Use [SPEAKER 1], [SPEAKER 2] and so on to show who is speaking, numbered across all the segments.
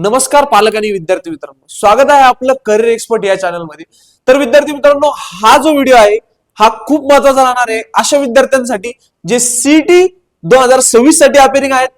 [SPEAKER 1] नमस्कार पालक आणि विद्यार्थी मित्रांनो. स्वागत आहे आपलं करिअर एक्सपर्ट या चॅनलमध्ये. तर विद्यार्थी मित्रांनो हा जो व्हिडिओ आहे हा खूप महत्त्वाचा राहणार आहे. अशा विद्यार्थ्यांसाठी जे सीटी दोन हजार सव्वीससाठी अपेरिंग आहेत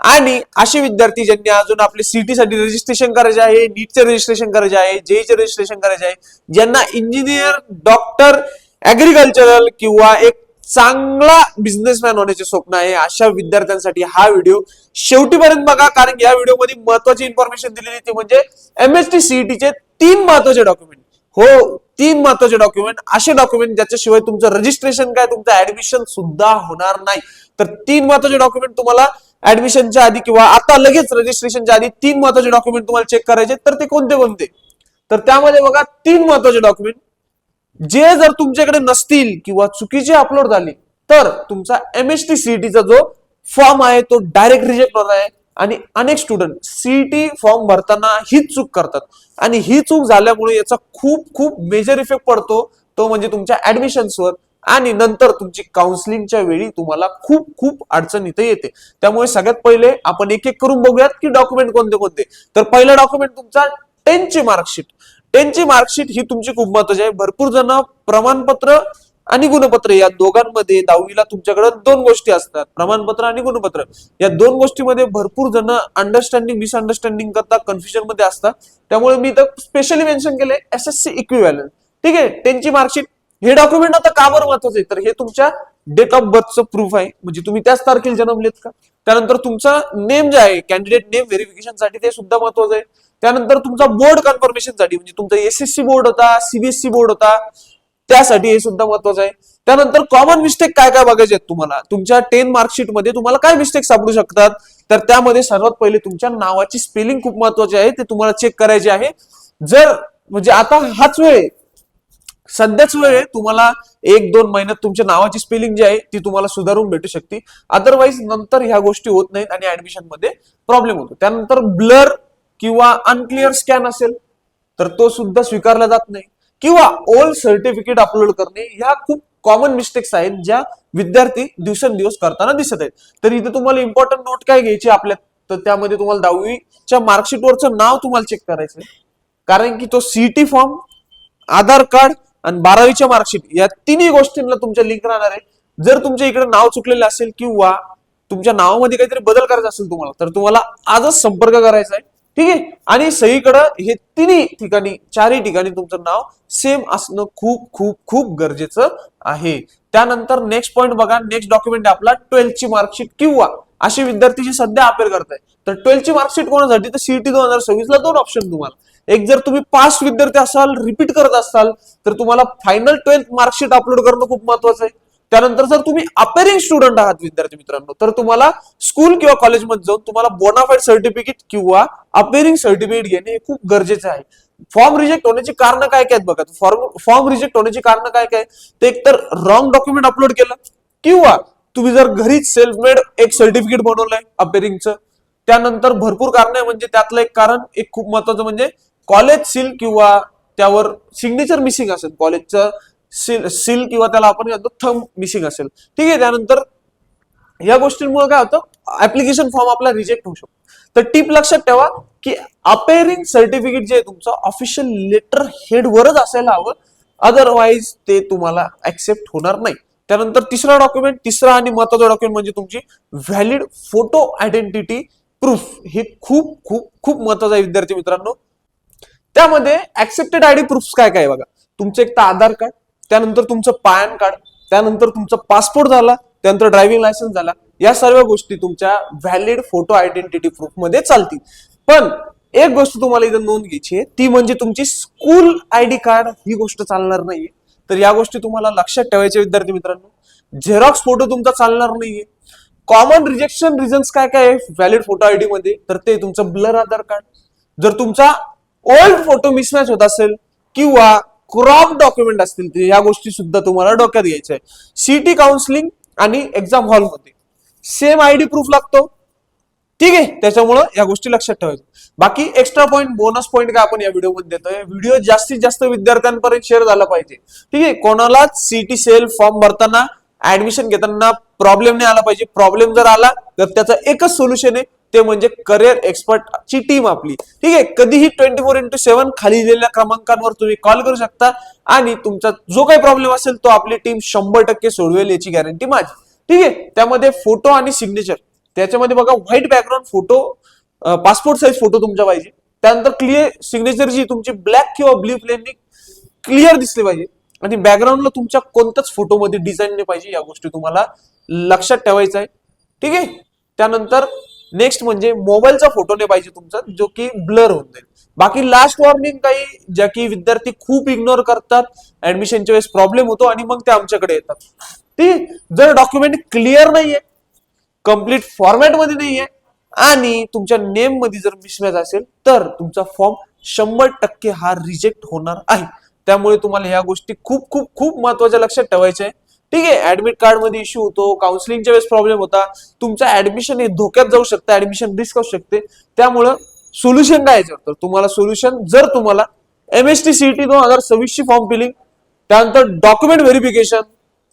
[SPEAKER 1] आणि असे विद्यार्थी ज्यांनी अजून आपले सीटी साठी रजिस्ट्रेशन करायचे आहे नीटचे रजिस्ट्रेशन करायचे आहे जेईचे रजिस्ट्रेशन करायचे आहे ज्यांना इंजिनियर डॉक्टर ऍग्रिकल्चरल किंवा एक चांगला बिझनेसमॅन होण्याचे स्वप्न आहे. अशा विद्यार्थ्यांसाठी हा व्हिडिओ शेवटीपर्यंत बघा कारण या व्हिडिओमध्ये महत्वाची इन्फॉर्मेशन दिलेली ती म्हणजे एमएसटी सीईटीचे तीन महत्त्वाचे डॉक्युमेंट हो तीन महत्त्वाचे डॉक्युमेंट असे डॉक्युमेंट ज्याच्याशिवाय तुमचं रजिस्ट्रेशन काय तुमचं ऍडमिशन सुद्धा होणार नाही. तर तीन महत्त्वाचे डॉक्युमेंट तुम्हाला ऍडमिशनच्या आधी किंवा आता लगेच रजिस्ट्रेशनच्या आधी तीन महत्त्वाचे डॉक्युमेंट तुम्हाला चेक करायचे. तर ते कोणते कोणते? तर त्यामध्ये बघा तीन महत्त्वाचे डॉक्युमेंट जे जर तुमच्याकडे नसतील किंवा चुकीचे अपलोड झाले तर तुमचा एमएसटी सीईटीचा जो फॉर्म आहे तो डायरेक्ट रिजेक्ट होत आहे आणि अनेक स्टुडंट सीईटी फॉर्म भरताना हीच चूक करतात. आणि ही चूक झाल्यामुळे याचा खूप खूप मेजर इफेक्ट पडतो. तो म्हणजे तुमच्या ऍडमिशन्सवर आणि नंतर तुमची काउन्सिलिंगच्या वेळी तुम्हाला खूप खूप अडचण इथे येते. त्यामुळे सगळ्यात पहिले आपण एक एक करून बघूयात की डॉक्युमेंट कोणते कोणते. तर पहिला डॉक्युमेंट तुमचा टेनची मार्कशीट त्यांची मार्कशीट ही तुमची खूप महत्वाची आहे. भरपूर जण प्रमाणपत्र आणि गुणपत्र या दोघांमध्ये दहावीला तुमच्याकडे दोन गोष्टी असतात. प्रमाणपत्र आणि गुणपत्र. या दोन गोष्टीमध्ये भरपूर जण अंडरस्टँडिंग मिसअंडरस्टँडिंग करता कन्फ्युजनमध्ये असतात त्यामुळे मी तर स्पेशली मेन्शन केले एस एस सी इक्विव्हॅलंट ठीक आहे? त्यांची मार्कशीट हे डॉक्युमेंट आता का बरं महत्वाचं आहे? तर हे तुमच्या डेट ऑफ बर्थचं प्रूफ आहे. म्हणजे तुम्ही त्याच तारखेला जन्मलेत का? त्यानंतर तुमचा नेम जे आहे कॅन्डिडेट नेम व्हेरिफिकेशनसाठी ते सुद्धा महत्वाचं आहे. त्यानंतर तुमचा बोर्ड कन्फर्मेशनसाठी म्हणजे तुमचा एसएससी बोर्ड होता सीबीएससी बोर्ड होता त्यासाठी हे सुद्धा महत्वाचं आहे. त्यानंतर कॉमन मिस्टेक काय काय बघायचे आहेत तुम्हाला? तुमच्या टेन मार्कशीटमध्ये तुम्हाला काय मिस्टेक सापडू शकतात? तर त्यामध्ये सर्वात पहिले तुमच्या नावाची स्पेलिंग खूप महत्वाची आहे ते तुम्हाला चेक करायचे आहे. जर म्हणजे आता हाच वेळ आहे. सध्याच वेळ आहे तुम्हाला एक दोन महिन्यात तुमच्या नावाची स्पेलिंग जी आहे ती तुम्हाला सुधारून भेटू शकते. अदरवाईज नंतर ह्या गोष्टी होत नाहीत आणि ऍडमिशनमध्ये प्रॉब्लेम होतो. त्यानंतर ब्लर किंवा अनक्लिअर स्कॅन असेल तर तो सुद्धा स्वीकारला जात नाही. किंवा ओल्ड सर्टिफिकेट अपलोड करणे ह्या खूप कॉमन मिस्टेक्स आहेत ज्या विद्यार्थी दिवसेंदिवस करताना दिसत आहेत. तर इथे तुम्हाला इम्पॉर्टंट नोट काय घ्यायची आपल्या तर त्यामध्ये तुम्हाला दहावीच्या मार्कशीटवरचं नाव तुम्हाला चेक करायचं कारण की तो सीटी फॉर्म आधार कार्ड आणि बारावीच्या मार्कशीट या तिन्ही गोष्टींना तुमच्या लिंक राहणार आहे. जर तुमच्या इकडे नाव चुकलेलं असेल किंवा तुमच्या नावामध्ये काहीतरी बदल करायचा असेल तुम्हाला तर तुम्हाला आजच संपर्क करायचा आहे. ठीक आहे? आणि सगळीकडं हे तिन्ही ठिकाणी चारही ठिकाणी तुमचं नाव सेम असणं खूप खूप खूप गरजेचं आहे. त्यानंतर नेक्स्ट पॉईंट बघा. नेक्स्ट डॉक्युमेंट आहे आपला ट्वेल्थची मार्कशीट किंवा अशी विद्यार्थी जी सध्या अपेअर करताय. तर ट्वेल्थची मार्कशीट कोणासाठी? तर सीईटी दोन हजार सव्वीस ला दोन ऑप्शन तुम्हाला. एक जर तुम्ही पास विद्यार्थी असाल रिपीट करत असाल तर तुम्हाला फायनल ट्वेल्थ मार्कशीट अपलोड करणं खूप महत्वाचं आहे. त्यानंतर जर तुम्ही अपेरिंग स्टुडंट आहात विद्यार्थी मित्रांनो तर तुम्हाला स्कूल किंवा कॉलेजमध्ये जाऊन तुम्हाला बोनाफाईड सर्टिफिकेट किंवा अपेरिंग सर्टिफिकेट घेणे हे खूप गरजेचं आहे. फॉर्म रिजेक्ट होण्याची कारण काय काय आहेत बघा. फॉर्म फॉर्म रिजेक्ट होण्याची कारण काय काय? ते एकतर रॉंग डॉक्युमेंट अपलोड केलं किंवा तुम्ही जर घरीच सेल्फ मेड एक सर्टिफिकेट बनवलंय अपेरिंगचं त्यानंतर भरपूर कारण आहे. म्हणजे त्यातलं एक कारण एक खूप महत्वाचं म्हणजे कॉलेज सील किंवा त्यावर सिग्नेचर मिसिंग असेल. कॉलेजचं सील सील किंवा त्याला आपण म्हणतो थंब मिसिंग असेल. ठीक आहे त्यानंतर या गोष्टींमुळे काय होतं? ऍप्लिकेशन फॉर्म आपला रिजेक्ट होऊ शकतो. तर टीप लक्षात ठेवा की अपेअरिंग सर्टिफिकेट जे आहे तुमचं ऑफिशियल लेटर हेडवरच असायला हवं. अदरवाईज ते तुम्हाला ऍक्सेप्ट होणार नाही. त्यानंतर तिसरा डॉक्युमेंट तिसरा आणि महत्त्वाचा डॉक्युमेंट म्हणजे तुमची व्हॅलिड फोटो आयडेंटिटी प्रूफ हे खूप खूप खूप महत्वाचं आहे विद्यार्थी मित्रांनो. त्यामध्ये ऍक्सेप्टेड आयडी प्रूफ काय काय बघा. तुमचं एक तर आधार कार्ड त्यानंतर तुमचं पॅन कार्ड त्यानंतर तुमचा पासपोर्ट झाला त्यानंतर ड्रायव्हिंग लायसन्स झाला. या सर्व गोष्टी तुमच्या व्हॅलिड फोटो आयडेंटिटी प्रूफमध्ये चालतील. पण एक गोष्ट तुम्हाला इथं नोंद घ्यायची आहे ती म्हणजे तुमची स्कूल आयडी कार्ड ही गोष्ट चालणार नाहीये. तर या गोष्टी तुम्हाला लक्षात ठेवायच्या विद्यार्थी मित्रांनो. झेरॉक्स फोटो तुमचा चालणार नाहीये. कॉमन रिजेक्शन रिझन्स काय काय आहे? व्हॅलिड फोटो आयडी मध्ये तर ते तुमचं ब्लर आधार कार्ड जर तुमचा ओल्ड फोटो मिसमॅच होत असेल किंवा क्रॉप डॉक्युमेंट असतील ते या गोष्टी सुद्धा तुम्हाला डोक्यात घ्यायच्या आहे सीटी काउन्सिलिंग आणि एक्झाम हॉलमध्ये सेम आयडी प्रूफ लागतो. ठीक आहे? त्याच्यामुळं या गोष्टी लक्षात ठेवायच्या. बाकी एक्स्ट्रा पॉईंट बोनस पॉईंट काय आपण या व्हिडिओमध्ये देतोय? व्हिडिओ जास्तीत जास्त विद्यार्थ्यांपर्यंत शेअर झाला पाहिजे. ठीक आहे? कोणालाच सीटी सेल फॉर्म भरताना ऍडमिशन घेताना प्रॉब्लेम नाही आला पाहिजे. प्रॉब्लेम जर आला तर त्याचं एकच सोल्युशन आहे. ते म्हणजे करिअर एक्सपर्टची टीम आपली. ठीक आहे? कधीही ट्वेंटी फोर इंटू सेव्हन खाली दिलेल्या क्रमांकांवर तुम्ही कॉल करू शकता. आणि तुमचा जो काही प्रॉब्लेम असेल तो आपली टीम शंभर टक्के सोडवेल याची गॅरंटी माझी. ठीक आहे? त्यामध्ये फोटो आणि सिग्नेचर त्याच्यामध्ये बघा white background photo passport size photo तुमच्या पाहिजे. त्यानंतर क्लिअर सिग्नेचर जी तुमची ब्लॅक किंवा ब्ल्यू प्लेननी क्लिअर दिसली पाहिजे. आणि बॅकग्राऊंडला तुमच्या कोणत्याच फोटोमध्ये डिझाईन नाही पाहिजे या गोष्टी तुम्हाला लक्षात ठेवायचं आहे. ठीक आहे? त्यानंतर नेक्स्ट म्हणजे मोबाईलचा फोटो नाही पाहिजे तुमचा जो की ब्लर होऊन जाईल. बाकी लास्ट वॉर्निंग काही ज्या की विद्यार्थी खूप इग्नोर करतात ऍडमिशनच्या वेळेस प्रॉब्लेम होतो आणि मग ते आमच्याकडे येतात. ठीक आहे? जर डॉक्युमेंट क्लिअर नाहीये कंप्लीट फॉर्मॅटमध्ये नाहीये आणि तुमच्या नेममध्ये जर मिसमॅच असेल तर तुमचा फॉर्म शंभर टक्के हा रिजेक्ट होणार आहे. त्यामुळे तुम्हाला ह्या गोष्टी खूप खूप खूप महत्त्वाच्या लक्षात ठेवायच्या आहे ठीक आहे ऍडमिट कार्डमध्ये इश्यू होतो काउन्सिलिंगच्या वेळेस प्रॉब्लेम होता. तुमचं ऍडमिशन हे धोक्यात जाऊ शकतं ऍडमिशन रिस्क असू शकते. त्यामुळं सोल्युशन काय तर तुम्हाला सोल्युशन जर तुम्हाला एम एस टी सीईटी दोन हजार सव्वीस ची फॉर्म फिलिंग त्यानंतर डॉक्युमेंट व्हेरिफिकेशन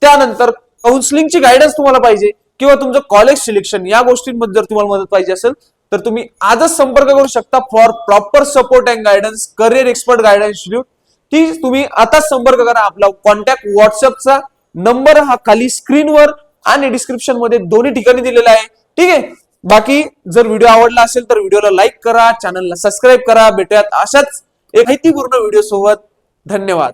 [SPEAKER 1] त्यानंतर काउन्सिलिंगची गायडन्स तुम्हाला पाहिजे किंवा तुमचं कॉलेज सिलेक्शन या गोष्टींमध्ये जर तुम्हाला मदत पाहिजे असेल तर तुम्ही आजच संपर्क करू शकता for proper support and guidance career expert guidance institute ती तुम्ही आताच संपर्क करा आपला कॉन्टॅक्ट व्हॉट्सअपचा नंबर हा खाली स्क्रीनवर आणि डिस्क्रिप्शनमध्ये दोन्ही ठिकाणी दिलेला आहे. ठीक आहे? बाकी जर व्हिडिओ आवडला असेल तर व्हिडिओला लाईक करा चॅनलला सबस्क्राईब करा. भेटूयात अशाच एक माहितीपूर्ण व्हिडिओ सोबत. धन्यवाद.